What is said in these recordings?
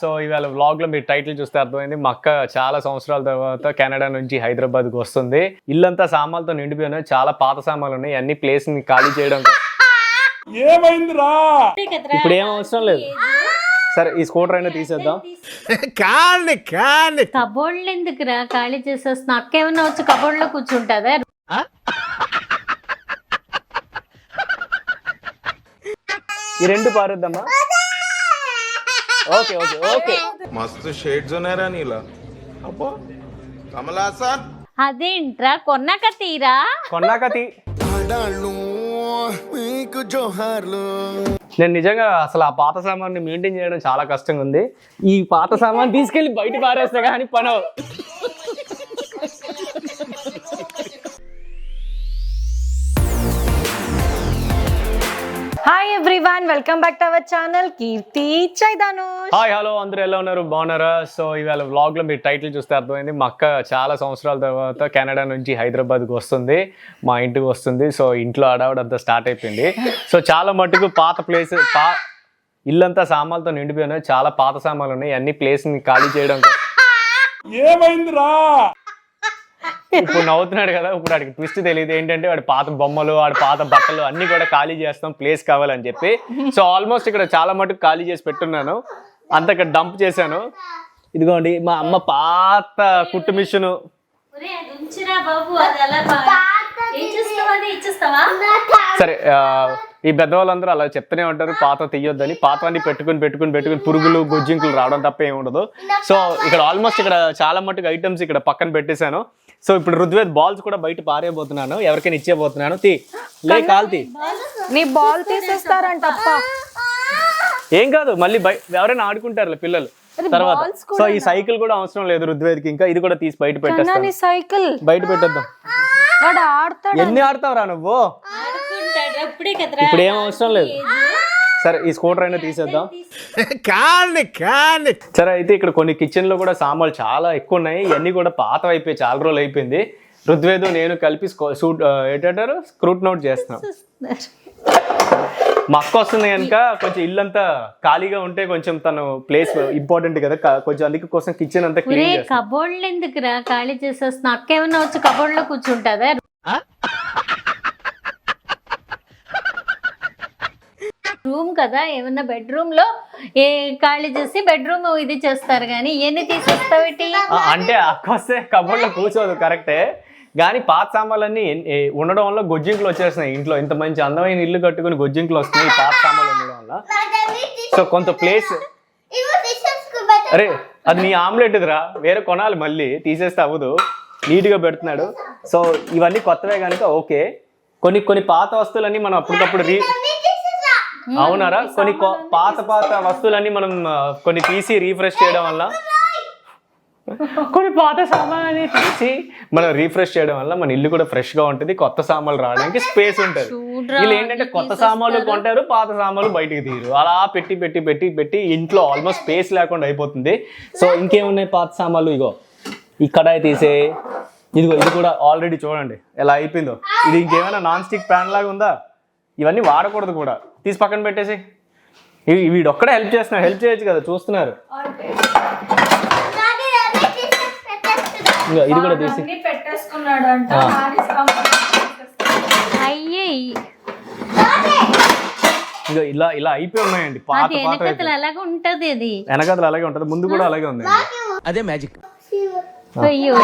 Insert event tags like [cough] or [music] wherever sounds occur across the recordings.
So ఇవాళ వ్లాగ్లో మీరు టైటిల్ చూస్తే అర్థమైంది. మా అక్క చాలా సంవత్సరాల తర్వాత కెనడా నుంచి హైదరాబాద్కి వస్తుంది. ఇల్లంతా సామాన్లతో నిండిపోయినాయి. చాలా పాత సామాన్లు ఉన్నాయి. అన్ని ప్లేస్ని ఖాళీ చేయడం కోసం- ఇప్పుడు ఏం అవసరం లేదు. సరే ఈ స్కూటర్ అయినా తీసేద్దాం. కాండి కాండి కబోర్డ్లు ఎందుకురా? ఖాళీ చేసేస్తున్నా. అక్క ఏమన్నా వచ్చి కబోర్డ్లో కూర్చుంటుందా? ఈ రెండు పారేద్దామా? ఓకే ఓకే ఓకే मस्त शेड जो नाही राणीला अप्पा कमला असा అదేంట్రా కొన్నాక తీరా కొన్నాక తీ ఆడాళ్ళు మీకు జోహార్లు నేను నిజంగా అసలు ఆ పాత సామాన్ని మెయింటైన్ చేయడం చాలా కష్టంగా ఉంది ఈ పాత సామాన్ తీసుకెళ్లి బయట పారేస్తే కానీ పని everyone welcome back to our channel Keerthi చైదాను hi hello అందరూ ఎలా ఉన్నారు? బాగున్నారా? సో ఇవాళ వ్లాగ్లో మీరు టైటిల్ చూస్తే అర్థమైంది. మా అక్క చాలా సంవత్సరాల తర్వాత కెనడా నుంచి హైదరాబాద్కి వస్తుంది. మా ఇంటికి వస్తుంది. సో ఇంట్లో ఆడవాడు అంతా స్టార్ట్ అయిపోయింది. సో చాలా మటుకు పాత ప్లేస్ పా ఇల్లంతా సామాన్లతో నిండిపోయినాయి. చాలా పాత సామాన్లు ఉన్నాయి. అన్ని ప్లేస్ని ఖాళీ చేయడం కోసం- ఇప్పుడు నవ్వుతున్నాడు కదా ఇప్పుడు వాడికి ట్విస్ట్ తెలియదు ఏంటంటే వాడి పాత బొమ్మలు వాడి పాత బట్టలు అన్ని కూడా ఖాళీ చేస్తాం ప్లేస్ కావాలని చెప్పి. సో ఆల్మోస్ట్ ఇక్కడ చాలా మటుకు ఖాళీ చేసి పెట్టున్నాను. అంత ఇక్కడ డంప్ చేశాను. ఇదిగోండి మా అమ్మ పాత కుట్టు మిషన్ సరే ఈ పెద్దవాళ్ళందరూ అలా చెప్తూనే ఉంటారు పాత తీయొద్దని. పాతవన్నీ పెట్టుకుని పెట్టుకుని పెట్టుకుని పురుగులు గుజ్జింకులు రావడం తప్ప ఏమి ఉండదు. సో ఇక్కడ ఆల్మోస్ట్ ఇక్కడ చాలా మటుకు ఐటమ్స్ ఇక్కడ పక్కన పెట్టేశాను. సో ఇప్పుడు రుద్వేద్ బాల్స్ కూడా బయట పారేయబోతున్నాను. ఎవరికైనా ఇచ్చేయబోతున్నాను. తీ లే కాల్ తీ. నీ బాల్ తీసేస్తారంట అప్ప ఏం కాదు మళ్ళీ బయ ఎవరైనా ఆడుకుంటారు పిల్లలు. తర్వాత. balls సో ఈ సైకిల్ కూడా అవసరం లేదు రుద్వేద్కి ఇంకా ఇది కూడా తీసి బయట పెట్టేస్తాను. నీ సైకిల్ బయట పెట్టేద్దాం. వాడు ఆడతాడు? ఎన్ని ఆడతావురా నువ్వు? ఆడుకుంటాడు. అప్పుడే కదరా. ఇప్పుడు ఏం అవసరం లేదు. సరే ఈ స్కూటర్ అయినా తీసేద్దాం. కాండి కాండి సరే అయితే ఇక్కడ కొన్ని కిచెన్లో కూడా సామాన్లు చాలా ఎక్కువ ఉన్నాయి ఇవన్నీ కూడా పాత అయిపోయి చాలా రోజులు అయిపోయింది. ఋగ్వేదు నేను కలిపి ఏంటంటారు? స్క్రూట్ నోట్ చేస్తున్నాం. [laughs] మా అక్క వస్తుంది కనుక కొంచెం ఇల్లంతా ఖాళీగా ఉంటే కొంచెం తను ప్లేస్ ఇంపార్టెంట్ కదా. కొంచెం అందుకే కోసం కిచెన్ అంతా క్లీన్ చేస్తాం కబోర్డ్లు ఎందుకురా ఖాళీ చేసేస్తున్నా అక్క ఏమన్నా వచ్చి కబోర్డ్లో కూర్చుంటుందా? రూమ్ కదా ఏమన్నా బెడ్రూమ్లో? ఏ ఖాళీ చేసి బెడ్రూమ్ ఇది చేస్తారు కానీ ఇవన్నీ తీసేస్తావేటి అంటే అక్క వస్తే కబోర్డ్లో కూర్చోదు కరెక్టే. కానీ పాత సామాన్లన్నీ ఉండడం వల్ల గొజ్జింకులు వచ్చేస్తున్నాయి ఇంట్లో. ఇంత మంచి అందమైన ఇల్లు కట్టుకుని గొజ్జింకులు వస్తున్నాయి పాత సామాన్లు ఉండడం వల్ల. సో కొంత ప్లేస్ అరే అది నీ ఆమ్లెట్ ఇదిరా వేరే కొనాలి మళ్ళీ. తీసేస్తే అవ్వదు. నీట్గా పెడుతున్నాడు. సో ఇవన్నీ కొత్తవే కనుక ఓకే. కొన్ని కొన్ని పాత వస్తువులన్నీ మనం అప్పటికప్పుడు రీ అవునారా? కొన్ని పాత పాత వస్తువులన్నీ మనం కొన్ని తీసి రీఫ్రెష్ చేయడం వల్ల కొన్ని పాత సామాన్లు తీసి మనం రీఫ్రెష్ చేయడం వల్ల మన ఇల్లు కూడా ఫ్రెష్గా ఉంటుంది. కొత్త సామాన్లు రావడానికి స్పేస్ ఉంటుంది. వీళ్ళు ఏంటంటే కొత్త సామాన్లు కొంటారు పాత సామాన్లు బయటికి తీరు అలా పెట్టి పెట్టి పెట్టి పెట్టి ఇంట్లో ఆల్మోస్ట్ స్పేస్ లేకుండా అయిపోతుంది. సో ఇంకేమున్నాయి పాత సామాన్లు? ఇగో ఈ కడాయి తీసే. ఇదిగో ఇది కూడా ఆల్రెడీ చూడండి. ఎలా అయిపోయిందో. ఇది ఇంకేమైనా నాన్ స్టిక్ ప్యాన్ లాగా ఉందా? ఇవన్నీ వాడకూడదు కూడా. తీసి పక్కన పెట్టేసి. ఇవి వీడు ఒక్కడే హెల్ప్ చేస్తున్నారు హెల్ప్ చేయొచ్చు కదా చూస్తున్నారు. ఇది కూడా తీసి. ఇదిగో ఇలా ఇలా అయిపోయి ఉన్నాయండి. పాత పాత అలాగే ఉంటది అది. వెనకతలు అలాగే ఉంటుంది. ముందు కూడా అలాగే ఉంది అదే మ్యాజిక్. అయ్యో.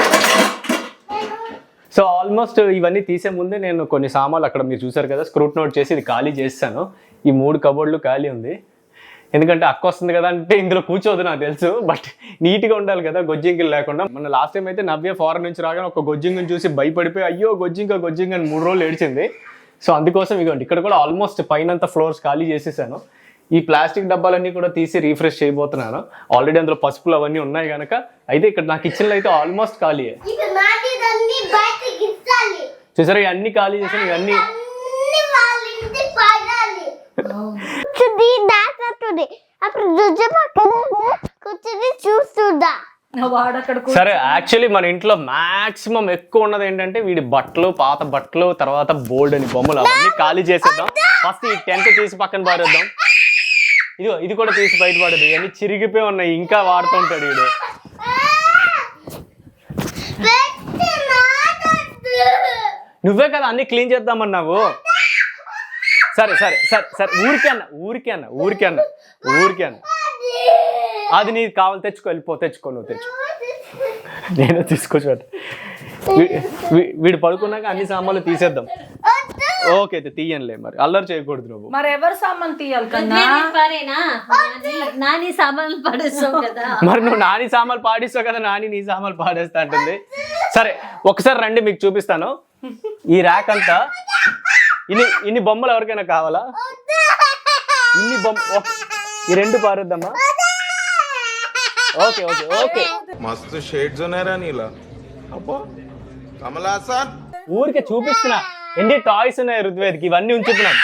సో ఆల్మోస్ట్ ఇవన్నీ తీసే ముందే నేను కొన్ని సామాన్లు అక్కడ మీరు చూసారు కదా స్క్రూట్ నోట్ చేసి ఇది ఖాళీ చేస్తాను. ఈ మూడు కబోర్డ్లు ఖాళీ ఉంది. ఎందుకంటే అక్క వస్తుంది కదా అంటే ఇందులో కూర్చోదు నాకు తెలుసు బట్ నీట్గా ఉండాలి కదా గొజ్జింకలు లేకుండా. మన లాస్ట్ టైం అయితే నవ్య ఫారెన్ నుంచి రాగానే ఒక గొజ్జింకని చూసి భయపడిపోయి అయ్యో గొజ్జింక గొజ్జింగ్ అని మూడు రోజులు ఏడిచింది. సో అందుకోసం ఇగోండి ఇక్కడ కూడా ఆల్మోస్ట్ పైనంత ఫ్లోర్స్ ఖాళీ చేసేసాను. ఈ ప్లాస్టిక్ డబ్బాలన్నీ కూడా తీసి రీఫ్రెష్ చేయబోతున్నాను. ఆల్రెడీ అందులో పసుపులు అవన్నీ ఉన్నాయి కనుక అయితే ఇక్కడ నా కిచెన్లో అయితే ఆల్మోస్ట్ ఖాళీ చూసారా ఇవన్నీ ఖాళీ చేసాను ఇవన్నీ చూస్తుందా? సరే యాక్చువల్లీ మన ఇంట్లో మాక్సిమం ఎక్కువ ఉన్నది ఏంటంటే వీడి బట్టలు పాత బట్టలు తర్వాత బోల్డ్ అని బొమ్మలు అవన్నీ ఖాళీ చేసేద్దాం. ఫస్ట్ ఈ టెంట్ తీసి పక్కన పారేద్దాం. ఇదిగో ఇది కూడా తీసి బయటపడదు. ఇవన్నీ చిరిగిపోయి ఉన్నాయి. ఇంకా వాడుతుంటాడు వీడు. నువ్వే కదా అన్ని క్లీన్ చేద్దామన్నావు? సరే సరే సరే సరే. ఊరికే అన్న ఊరికే అన్న ఊరికే అన్న ఊరికే అన్న. అది నీకు కావాలి తెచ్చుకో వెళ్ళిపో తెచ్చుకో నువ్వు తెచ్చుకో. నేను తీసుకొచ్చి వీడు పడుకున్నాక అన్ని సామాన్లు తీసేద్దాం. ఓకే అయితే తీయనులే మరి. అల్లరి చేయకూడదు నువ్వు. మరి ఎవరు సామాన్ తీయాలి కదా నాని సామాన్లు కదా. మరి నువ్వు నాని సామాన్లు పాడిస్తావు కదా నాని నీ సామాన్లు పాడేస్తా అంటుంది. సరే ఒకసారి రండి మీకు చూపిస్తాను. ఈ ర్యాక్ అంతా ఇన్ని ఇన్ని బొమ్మలు ఎవరికైనా కావాలా? ఇన్ని బొమ్మ ఈ రెండు పారేద్దామా? Okay okay okay. మస్తు షేడ్స్ ఉన్నాయరా నీలా. అబ్బో కమలాసన్ ఊరికే చూపిస్తున్నా. ఎన్ని టాయ్స్ ఉన్నాయి ఋగ్వేద్కి ఇవన్నీ ఉంచుతున్నాం.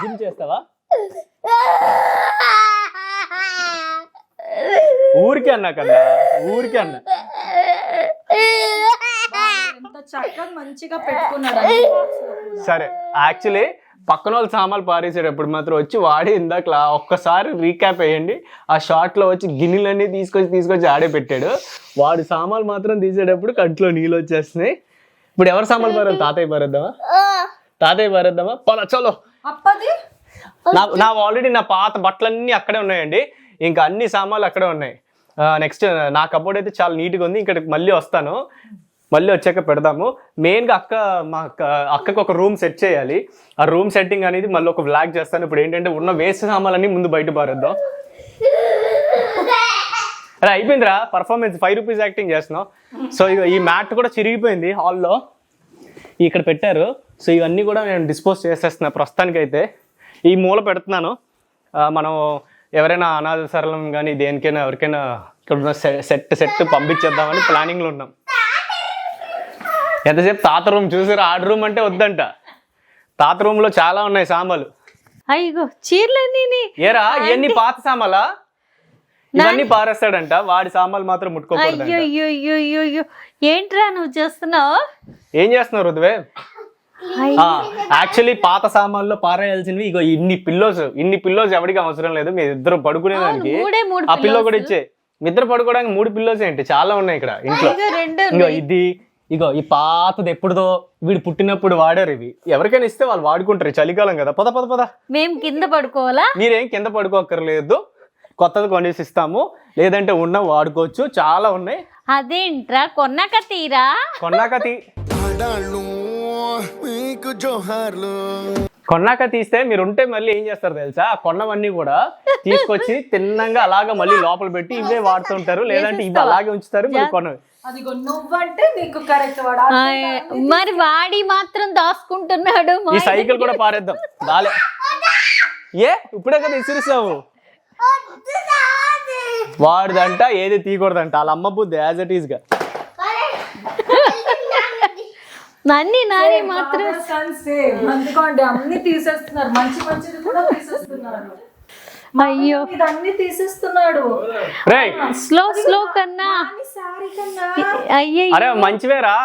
జిమ్ చేస్తావా? ఊరికే అన్నా కన్నా ఊరికే అన్నా. చక్కగా మంచిగా పెట్టుకున్నాడు. సరే యాక్చువల్లీ పక్కన వాళ్ళు సామాన్లు పారేసేటప్పుడు మాత్రం వచ్చి వాడి ఇందాక ఒక్కసారి రీక్యాప్ వేయండి ఆ షార్ట్లో వచ్చి గిన్నెలన్నీ తీసుకొచ్చి తీసుకొచ్చి ఆడే పెట్టాడు. వాడి సామాన్లు మాత్రం తీసేటప్పుడు కంట్లో నీళ్ళు వచ్చేస్తున్నాయి. ఇప్పుడు ఎవరు సామాన్లు పారేది తాతయ్య పారేద్దామా? తాతయ్య పారేద్దామా? పోలా చలో. అప్పది? నా నా ఆల్రెడీ నా పాత బట్టలన్నీ అక్కడే ఉన్నాయండి. ఇంకా అన్ని సామాన్లు అక్కడే ఉన్నాయి. నెక్స్ట్ నా కబోర్డ్ అయితే చాలా నీట్గా ఉంది. ఇక్కడికి మళ్ళీ వస్తాను. మళ్ళీ వచ్చాక పెడదాము. మెయిన్గా అక్క మా అక్క అక్కకు ఒక రూమ్ సెట్ చేయాలి. ఆ రూమ్ సెట్టింగ్ అనేది మళ్ళీ ఒక వ్లాగ్ చేస్తాను. ఇప్పుడు ఏంటంటే ఉన్న వేస్ట్ సామాన్లన్నీ ముందు బయట పారేద్దాం. అరే అయిపోయిందిరా. పర్ఫార్మెన్స్ ఫైవ్ రూపీస్ యాక్టింగ్ చేస్తున్నావు. సో ఇక ఈ మ్యాట్ కూడా చిరిగిపోయింది హాల్లో ఇక్కడ పెట్టారు. సో ఇవన్నీ కూడా నేను డిస్పోజ్ చేసేస్తున్నా ప్రస్తుతానికైతే. ఈ మూల పెడుతున్నాను. మనం ఎవరైనా అనాథ సరళం కానీ దేనికైనా ఎవరికైనా ఇక్కడ ఉన్న సెట్ సెట్ పంపించేద్దామని ప్లానింగ్లో ఉన్నాం. ఎంతసేపు తాత రూమ్ చూసారు? ఆడ రూమ్ అంటే వద్దంట. తాత రూమ్లో చాలా ఉన్నాయి సామాన్లు. అయ్యో చీరలన్నీ ఏరా ఇవన్నీ పాత సామాలా ఇవన్నీ పారేస్తాడంట. వాడి సామాన్లు మాత్రం అయ్యో ఏంట్రా నువ్వు చేస్తున్నావు? ఏం చేస్తున్నారు రుద్వే? యాక్చువల్లీ పాత సామాన్లో పారేయాల్సినవి ఇగో ఇన్ని పిల్లోస్ ఇన్ని పిల్లోస్ ఎవరికి అవసరం లేదు. మీ ఇద్దరు మూడే మూడు ఆ పిల్లో కూడా. ఇచ్చే. మీ ఇద్దరు పడుకోవడానికి మూడు పిల్లోస్ ఏంటి? చాలా ఉన్నాయి ఇక్కడ ఇంట్లో. ఇగో ఇది ఇగో ఈ పాతది ఎప్పుడుదో వీడు పుట్టినప్పుడు వాడారు ఇవి. ఎవరికైనా ఇస్తే వాళ్ళు వాడుకుంటారు చలికాలం కదా. పద పద పద. మేము కింద పడుకోవాలా? మీరేం కింద పడుకోక్కర్లేదు. కొత్తది కొనేసి ఇస్తాము. లేదంటే ఉన్న వాడుకోవచ్చు. చాలా ఉన్నాయి. అదేంట్రా? కొన్నాక తీరా? కొన్నాక తీ ఆడాళ్ళు మీకు జోహార్లు. కొన్నాక తీస్తే మీరు ఉంటే మళ్ళీ ఏం చేస్తారు తెలుసా? కొన్నవన్నీ కూడా తీసుకొచ్చి [laughs] తిన్నంగా అలాగా మళ్ళీ లోపల పెట్టి ఇవే వాడుతుంటారు. లేదంటే ఇవి అలాగే ఉంచుతారు. మీరు కొన్నవి అదిగో నువ్వంటే నీకు కరెక్ట్ వాడు. ఆ, మరి వాడి మాత్రం దాచుకుంటున్నాడు ఈ సైకిల్ కూడా పారేద్దాం. రాలే ఏ? ఇప్పుడే కదా ఇసిరిస్తావు నాది. వాడిదంట ఏది తీయకూడదంట. వాళ్ళ అమ్మ బుద్ధి యాజ్ ఇట్ ఈస్గా. అన్ని నాని మాత్రం అందుకోండి అన్ని తీసేస్తున్నారు. మంచి మంచిది కూడా తీసేస్తున్నారు. అయ్యో. ఇది అన్ని తీసేస్తున్నాడు. రే స్లో స్లో కన్నా. సారీ కన్నా. అయ్యో అరే మంచివేరా?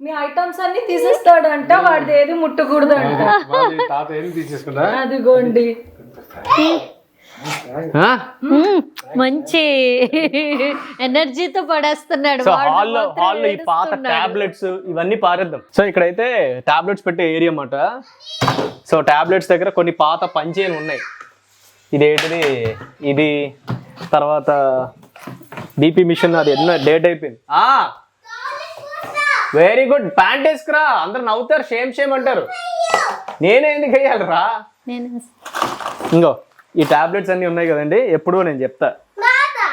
మీ ఐటమ్స్ అన్ని తీసేస్తాడంట. వాడిది ఏది ముట్టకూడదంట. తాత ఏం తీసేసుకుంటా అదిగోండి. మంచి ఎనర్జీతో పడేస్తున్నాడు. సో హాల్లో హాల్లో ఈ పాత. టాబ్లెట్స్ ఇవన్నీ పారేద్దాం. సో ఇక్కడైతే టాబ్లెట్స్ పెట్టే ఏరియా అన్నమాట. సో టాబ్లెట్స్ దగ్గర కొన్ని పాత పంచేలు ఉన్నాయి. ఇదేంటిది? ఇది తర్వాత బీపీ మిషన్ అది ఎన్నో డేట్ అయిపోయింది. వెరీ గుడ్ ప్యాంట్ వేసుకురా అందరు నవ్వుతారు. షేమ్ షేమ్ అంటారు. నేనే ఎందుకు వేయాలరా ఇంకో. ఈ టాబ్లెట్స్ అన్ని ఉన్నాయి కదండి ఎప్పుడూ నేను చెప్తా. నాదా.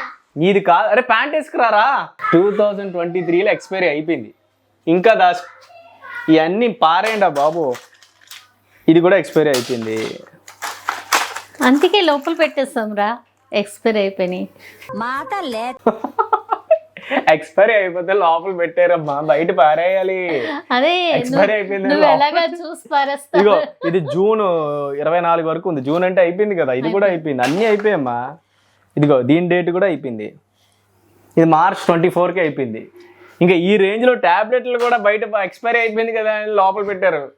కాదు అరే ప్యాంట్ వేసుకురారా? టూ థౌజండ్ ట్వంటీ త్రీలో ఎక్స్పైరీ అయిపోయింది. ఇంకా దాస్ ఇవన్నీ పారేయండి బాబు. ఇది కూడా ఎక్స్పైరీ అయిపోయింది. అందుకే లోపల పెట్టేస్తాం రా ఎక్స్పైర్ అయిపోయినాయి [laughs] ఎక్స్పైరీ అయిపోతే లోపల పెట్టారమ్మా బయట పారేయాలి. అదే నువ్వు- అయిపోయింది చూసి ఇగో ఇది జూన్ ఇరవై నాలుగు వరకు ఉంది. జూన్ అంటే అయిపోయింది కదా ఇది కూడా అయిపోయింది. అన్నీ అయిపోయామ్మా ఇదిగో దీని డేట్ కూడా అయిపోయింది. ఇది మార్చ్ ట్వంటీ ఫోర్కి అయిపోయింది. ఇంకా ఈ రేంజ్లో ట్యాబ్లెట్లు కూడా బయట ఎక్స్పైరీ అయిపోయింది కదా అని లోపల పెట్టారు.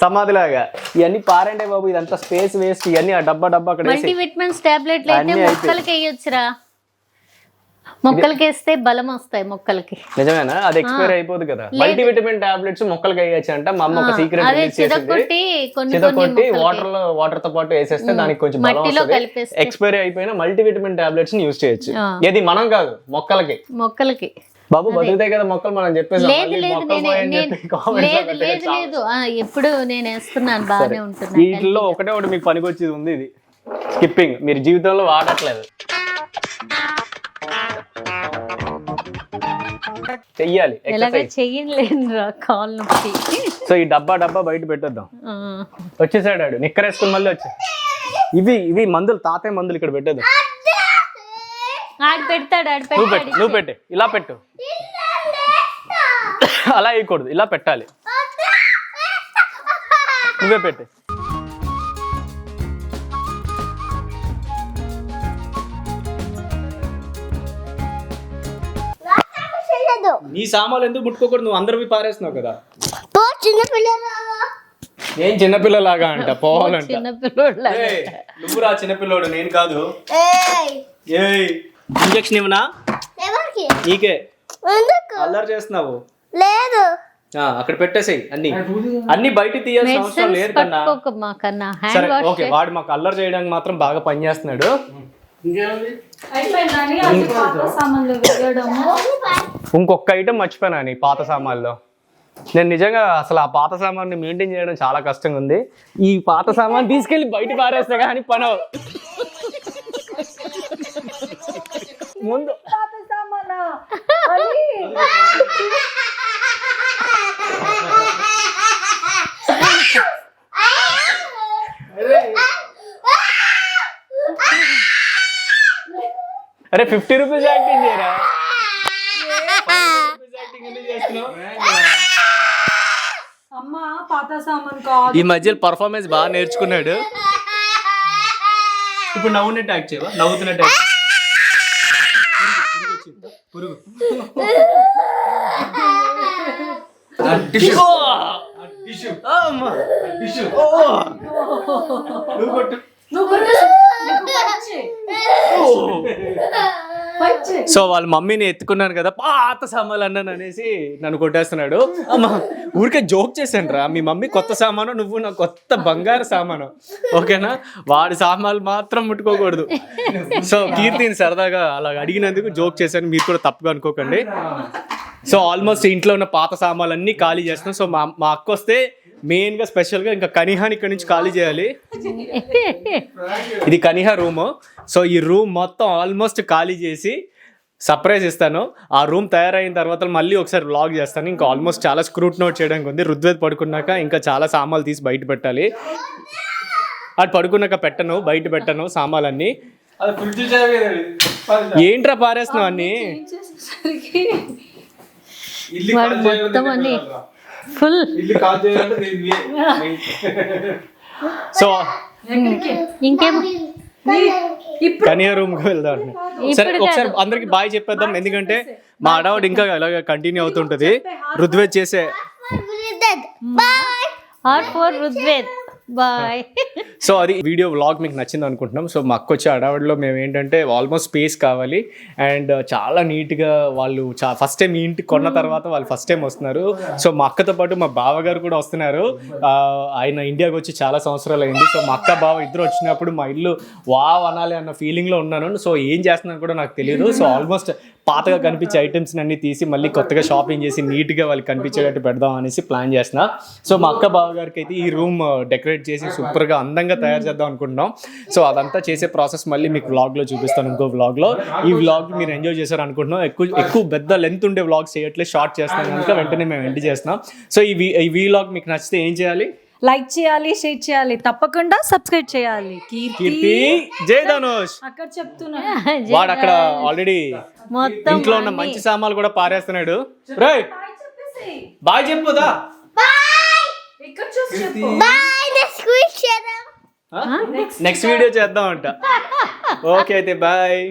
సమాధిలాగా. ఇవన్నీ పారంటే బాబు ఇదంతా స్పేస్ వేస్ట్ ఇవన్నీ ఆ డబ్బా డబ్బా అక్కడ విటమిన్స్ టాబ్లెట్లు అయితే. మొక్కలకి వేయొచ్చురా. మొక్కలకి వేస్తే బలం వస్తాయి మొక్కలకి. నిజమేనా? అది ఎక్స్పైర్ అయిపోదు కదా. మల్టీ విటమిన్ టాబ్లెట్స్ మొక్కలకి వేయచ్చు అంట మా అమ్మ ఒక సీక్రెట్ చిదకొట్టి. వాటర్లో వాటర్తో పాటు వేసేస్తే దానికి కొంచెం బలం మట్టిలో వస్తుంది. కలిపేస్తే. ఎక్స్పైరీ అయిపోయిన మల్టీ విటమిన్ టాబ్లెట్స్ని యూజ్ చేయొచ్చు. ఏది మనం కాదు మొక్కలకి. మొక్కలకి. బాబు బతుకుతాయి కదా మొక్కలు మనం చెప్పేసి. లేదు లేదు లేదు లేదు లేదు. ఎప్పుడు నేను వేస్తున్నాను బాగానే ఉంటున్నాను వీటిల్లో ఒకటే ఒకటి మీకు పనికొచ్చేది ఉంది ఇది. స్కిప్పింగ్ మీరు జీవితంలో వాడట్లేదు. చెయ్యాలి ఎలాగ ఎక్సర్సైజ్ చెయ్యలేను రా కాల్ నొప్పి. సో ఈ డబ్బా డబ్బా బయట పెట్టేద్దాం. వచ్చేసాడు ఆడు. నిక్కరేసుకుని మళ్ళీ వచ్చా. ఇవి ఇవి మందులు తాతయ్య మందులు ఇక్కడ పెట్టేద్దాం. ఆడు పెడతాడు ఆడు నువ్వు పెట్టు నువ్వు పెట్టు. ఇలా పెట్టు. అలా వేయకూడదు. ఇలా పెట్టాలి. నువ్వే పెట్టు. నీ సామాన్లు ఎందుకు ముట్టుకోకూడదు? నువ్వు అందరివి పారేస్తున్నావు కదా. పో చిన్న పిల్లలు ఏం చిన్నపిల్లలాగా అంట పోవాలంట. చిన్న పిల్లోళ్ళ ఏయ్, నువ్వు రా చిన్నపిల్లోడు నేను కాదు. ఏయ్. ఏయ్ ఇంజక్షన్ ఇవ్వనా? నీకే. అల్లరి చేస్తున్నావు. లేదు. ఆ, అక్కడ పెట్టేసేయ్ అన్ని. అన్ని బయట తీయాల్సిన అవసరం లేదు కన్నా. ఓకే వాడు మాకు అల్లరి చేయడానికి మాత్రం బాగా పనిచేస్తున్నాడు. ఇంకొక ఐటెం మర్చిపోయినా నీ పాత సామాన్లో. నేను నిజంగా అసలు ఆ పాత సామాన్ని మెయింటైన్ చేయడం చాలా కష్టంగా ఉంది. ఈ పాత సామాన్ తీసుకెళ్ళి బయట పారేస్తా కానీ పని. ముందు పాత సామానా? అది. అరే ఫిఫ్టీ రూపీస్ యాక్టింగ్ చేయరా? అమ్మ పాత సామాన్ కాదు. ఈ మధ్య పర్ఫార్మెన్స్ బాగా నేర్చుకున్నాడు. ఇప్పుడు నవ్వునట్టు యాక్ట్ చేయవా? నవ్వుతున్నట్టు యాక్ట్ పురుగు నువ్వు కొట్టు. నువ్వు కొట్టు. సో వాళ్ళ మమ్మీని ఎత్తుకున్నాను కదా పాత సామాన్లు అన్నాను అనేసి నన్ను కొట్టేస్తున్నాడు. అమ్మా ఊరికే జోక్ చేశాను రా మీ మమ్మీ కొత్త సామాను నువ్వు నా కొత్త బంగారు సామాను. ఓకేనా? వాడి సామాన్లు మాత్రం ముట్టుకోకూడదు. సో కీర్తిని సరదాగా అలా అడిగినందుకు జోక్ చేశాను మీరు కూడా తప్పుగా అనుకోకండి. సో ఆల్మోస్ట్ ఇంట్లో ఉన్న పాత సామాన్లు అన్నీ ఖాళీ చేస్తున్నాం. సో మా మా అక్క వస్తే మెయిన్గా స్పెషల్గా ఇంకా కనిహాని ఇక్కడ నుంచి ఖాళీ చేయాలి. ఇది కనిహా రూమ్. సో ఈ రూమ్ మొత్తం ఆల్మోస్ట్ ఖాళీ చేసి సర్ప్రైజ్ ఇస్తాను. ఆ రూమ్ తయారైన తర్వాత మళ్ళీ ఒకసారి వ్లాగ్ చేస్తాను. ఇంకా ఆల్మోస్ట్ చాలా స్క్రూట్ నోట్ చేయడానికి ఉంది. రుద్వేద్ పడుకున్నాక ఇంకా చాలా సామాన్లు తీసి బయట పెట్టాలి. అటు పడుకున్నాక పెట్టను బయట పెట్టను సామాన్లన్నీ. అది ఫ్రిడ్జ్ ఏంట్రా పారేస్తున్నావు అన్ని? మొత్తం. ఫుల్. [laughs] సో ఇంకేం? కనియా రూమ్కి వెళ్దాం సరే ఇప్పుడు ఒకసారి. అందరికి బాయ్ చెప్పేద్దాం. ఎందుకంటే మా అడవాడు ఇంకా ఇలాగ కంటిన్యూ అవుతుంటది. రుద్వేద్ చేసే hot for Rudved. Bye so [laughs] అది వీడియో వ్లాగ్ మీకు నచ్చింది అనుకుంటున్నాం. సో మా అక్క వచ్చే అడవాడిలో మేము ఏంటంటే ఆల్మోస్ట్ స్పేస్ కావాలి. అండ్ చాలా నీట్గా వాళ్ళు చా ఫస్ట్ టైం ఈ ఇంటికి కొన్న తర్వాత వాళ్ళు ఫస్ట్ టైం వస్తున్నారు. సో మా అక్కతో పాటు మా బావగారు కూడా వస్తున్నారు. ఆ, ఆయన ఇండియాకి వచ్చి చాలా సంవత్సరాలు అయింది. సో మా అక్క బావ ఇద్దరు వచ్చినప్పుడు మా ఇల్లు వావ్ అనాలి అన్న ఫీలింగ్లో ఉన్నాను. సో ఏం చేస్తున్నాను కూడా నాకు తెలియదు. సో ఆల్మోస్ట్ పాతగా కనిపించే ఐటమ్స్ అన్ని తీసి మళ్ళీ కొత్తగా షాపింగ్ చేసి నీట్గా వాళ్ళకి కనిపించేటట్టు పెడదాం అనేసి ప్లాన్ చేసిన సో మా అక్క బావ గారికి అయితే ఈ రూమ్ డెకరేట్ uh, చేసి సూపర్గా అందంగా తయారు చేద్దాం అనుకుంటున్నాం. సో అదంతా చేసే ప్రాసెస్ మళ్ళీ మీకు వ్లాగ్లో చూపిస్తాను ఇంకో వ్లాగ్లో ఈ వ్లాగ్ మీరు ఎంజాయ్ చేశారు అనుకుంటున్నాం. ఎక్కువ ఎక్కువ పెద్ద లెంత్ ఉండే వ్లాగ్స్ చేయట్లే షార్ట్ చేస్తాం కనుక వెంటనే మేము ఎండ్ చేస్తున్నాం. సో ఈ వీ ఈ వ్లాగ్ మీకు నచ్చితే ఏం చేయాలి? లైక్ చేయాలి షేర్ చేయాలి తప్పకుండా సబ్స్క్రైబ్ చేయాలి. కీర్తి. కీర్తి. జై ధనుష్. అక్కడ చెప్తున్నా. వాడు అక్కడ ఆల్రెడీ మొత్తం ఇంట్లో ఉన్న మంచి సామాన్లు కూడా పారేస్తున్నాడు. రైట్ చెప్పేసి. బాయ్ చెప్పుదా ఇక్కడ చూసి చెప్పు. నెక్స్ట్ వీడియో చేద్దాం. అంట ఓకే అయితే బాయ్.